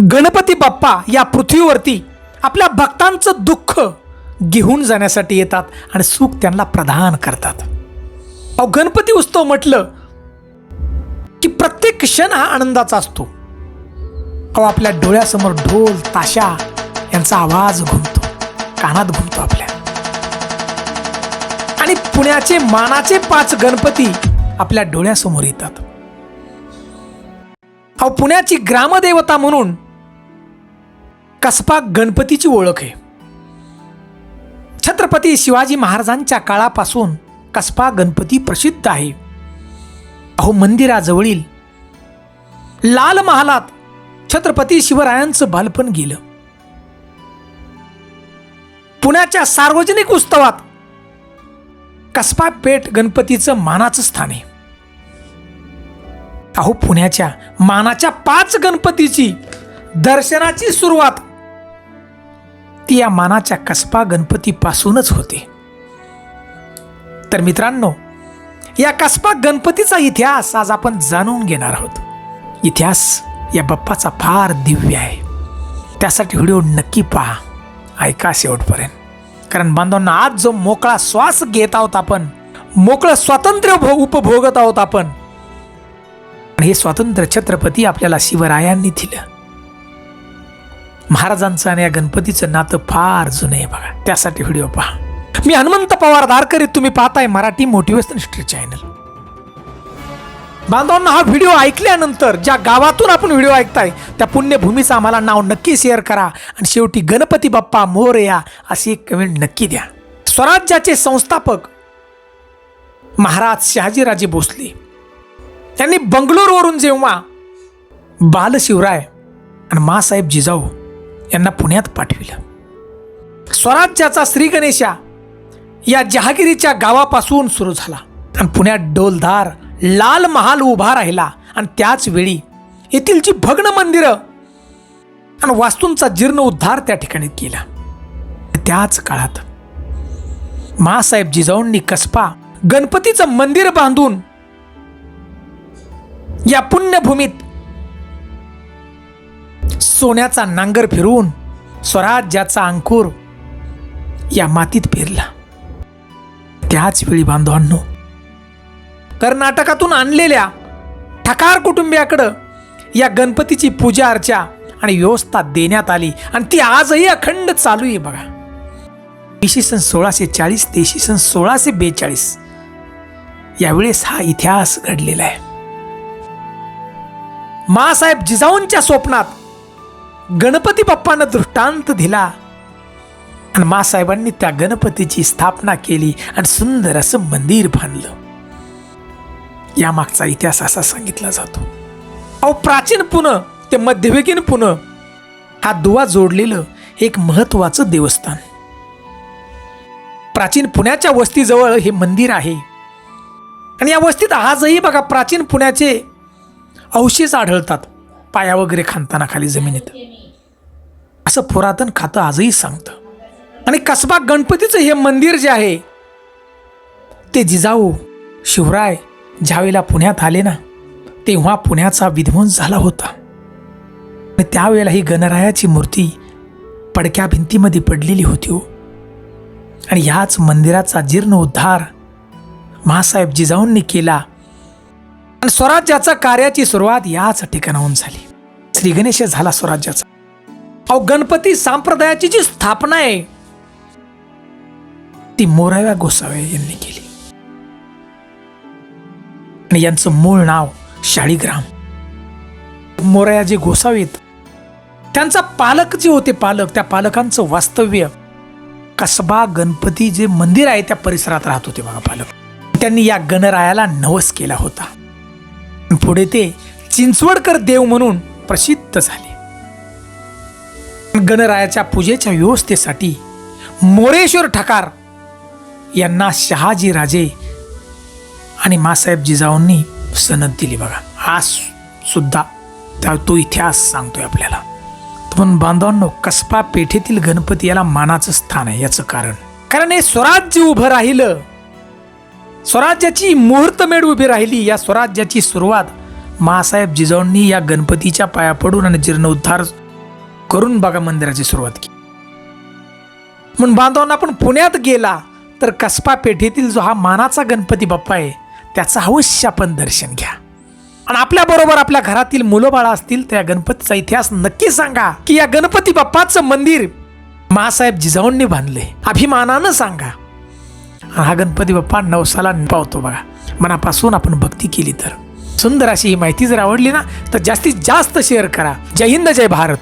गणपती बाप्पा या पृथ्वीवरती आपल्या भक्तांचं दुःख घेऊन जाण्यासाठी येतात आणि सुख त्यांना प्रदान करतात. अहो गणपती उत्सव म्हटलं की प्रत्येक क्षण हा आनंदाचा असतो. अहो आपल्या डोळ्यासमोर ढोल ताशा यांचा आवाज घुमतो कानात घुमतो आपल्या. आणि पुण्याचे मानाचे पाच गणपती आपल्या डोळ्यासमोर येतात. अहो पुण्याची ग्रामदेवता म्हणून कसबा गणपतीची ओळख आहे. छत्रपती शिवाजी महाराजांच्या काळापासून कसबा गणपती प्रसिद्ध आहे. अहो मंदिराजवळील लाल महालात छत्रपती शिवरायांचं बालपण गेलं. पुण्याच्या सार्वजनिक उत्सवात कसबा पेठ गणपतीचं मानाचं स्थान आहे. अहो पुण्याच्या मानाच्या पाच गणपतीची दर्शनाची सुरुवात ती या मानाच्या कसबा गणपतीपासूनच होते. तर मित्रांनो या कसबा गणपतीचा इतिहास आज आपण जाणून घेणार आहोत. इतिहास या बाप्पाचा फार दिव्य आहे. त्यासाठी व्हिडिओ नक्की पहा ऐका शेवटपर्यंत. कारण बांधवांना आज जो मोकळा श्वास घेत आहोत आपण मोकळं स्वातंत्र्य भो उपभोगत आहोत आपण हे स्वातंत्र्य छत्रपती आपल्याला शिवरायांनी दिलं. महाराजांचं आणि या गणपतीचं नातं फार जुनं आहे बघा. त्यासाठी व्हिडिओ पहा. मी हनुमंत पवार दारकरी तुम्ही पाहताय मराठी मोटिवेशन हिस्ट्री चॅनल बांधवांना हा व्हिडिओ ऐकल्यानंतर ज्या गावातून आपण व्हिडिओ ऐकताय त्या पुण्यभूमीचं आम्हाला नाव नक्की शेअर करा आणि शेवटी गणपती बाप्पा मोरया अशी एक कमेंट नक्की द्या. स्वराज्याचे संस्थापक महाराज शहाजीराजे भोसले. त्यांनी बंगलोरवरून जेव्हा बालशिवराय आणि मासाहेब जिजाऊ यांना पुण्यात पाठविलं. स्वराज्याचा श्री गणेशा या जहागिरीच्या गावापासून सुरू झाला. आणि पुण्यात डोलदार लाल महाल उभा राहिला. आणि त्याच वेळी येथील जी भग्न मंदिरं आणि वास्तूंचा जीर्ण उद्धार त्या ठिकाणी केला. त्याच काळात महासाहेब जिजाऊंनी कसबा गणपतीचं मंदिर बांधून या पुण्यभूमीत सोन्याचा नांगर फिरवून स्वराज्याचा अंकुर या मातीत पेरला. त्याच वेळी बांधवांनो कर्नाटकातून आणलेल्या ठकार कुटुंबियाकडं या गणपतीची पूजा अर्चा आणि व्यवस्था देण्यात आली. आणि ती आजही अखंड चालू आहे बघा. इसवी सन सोळाशे चाळीस ते इसवी सन सोळाशे बेचाळीस. यावेळेस हा इतिहास घडलेला आहे. मासाहेब जिजाऊंच्या स्वप्नात गणपती बाप्पानं दृष्टांत दिला. आणि मासाहेबांनी त्या गणपतीची स्थापना केली आणि सुंदर असं मंदिर बांधलं. यामागचा इतिहास असा सांगितला जातो. अहो प्राचीन पुणे ते मध्ययुगीन पुणे हा दुवा जोडलेलं एक महत्वाचं देवस्थान. प्राचीन पुण्याच्या वस्तीजवळ हे मंदिर आहे. आणि या वस्तीत आजही बघा प्राचीन पुण्याचे अवशेष आढळतात. पाया वगैरे खांताना खाली जमिनीत. असं पुरातन खातं आजही सांगतं. आणि कसबा गणपतीचं हे मंदिर जे आहे ते जिजाऊ शिवराय ज्यावेळेला पुण्यात आले ना तेव्हा पुण्याचा विध्वंस झाला होता. आणि त्यावेळेला ही गणरायाची मूर्ती पडक्या भिंतीमध्ये पडलेली होती हो. आणि ह्याच मंदिराचा जीर्ण उद्धार महासाहेब जिजाऊंनी केला. आणि स्वराज्याचा कार्याची सुरुवात याच ठिकाणाहून झाली. श्री गणेश झाला स्वराज्याचा. अहो गणपती संप्रदायाची जी स्थापना आहे ती मोराव्या गोसावे यांनी केली. आणि यांचं मूळ नाव शाळीग्राम. मोरया जे गोसावीत त्यांचा पालक जे होते पालक त्या पालकांचं वास्तव्य कसबा गणपती जे मंदिर आहे त्या परिसरात राहत होते बघा पालक. त्यांनी या गणरायाला नवस केला होता. पुढे ते चिंचवडकर देव म्हणून प्रसिद्ध झाले. गणरायाच्या पूजेच्या व्यवस्थेसाठी मोरेश्वर ठकार यांना शहाजी राजे आणि मासाहेब जिजाऊंनी सनद दिली बघा. आज सुद्धा त्या तो इतिहास सांगतोय आपल्याला. पण बांधवांनो कसबा पेठेतील गणपती याला मानाचं स्थान आहे याचं कारण. कारण हे स्वराज्य उभं राहिलं. स्वराज्याची मुहूर्तमेढ उभी राहिली. या स्वराज्याची सुरुवात महासाहेब जिजाऊंनी या गणपतीच्या पाया पडून आणि जीर्णोद्धार करून बघा मंदिराची सुरुवात केली. म्हणून बांधवांना आपण पुण्यात गेला तर कसबा पेठेतील जो हा मानाचा गणपती बाप्पा आहे त्याचं अवश्य आपण दर्शन घ्या. आणि आपल्याबरोबर आपल्या घरातील मुलं बाळा असतील तर या गणपतीचा इतिहास नक्की सांगा की या गणपती बाप्पाचं मंदिर महासाहेब जिजाऊंनी बांधले अभिमानानं सांगा. आणि हा गणपती बाप्पा नवसाला पावतो बघा. मनापासून आपण भक्ती केली तर. सुंदर अशी ही माहिती जर आवडली ना तर जास्तीत जास्त शेअर करा. जय हिंद जय भारत.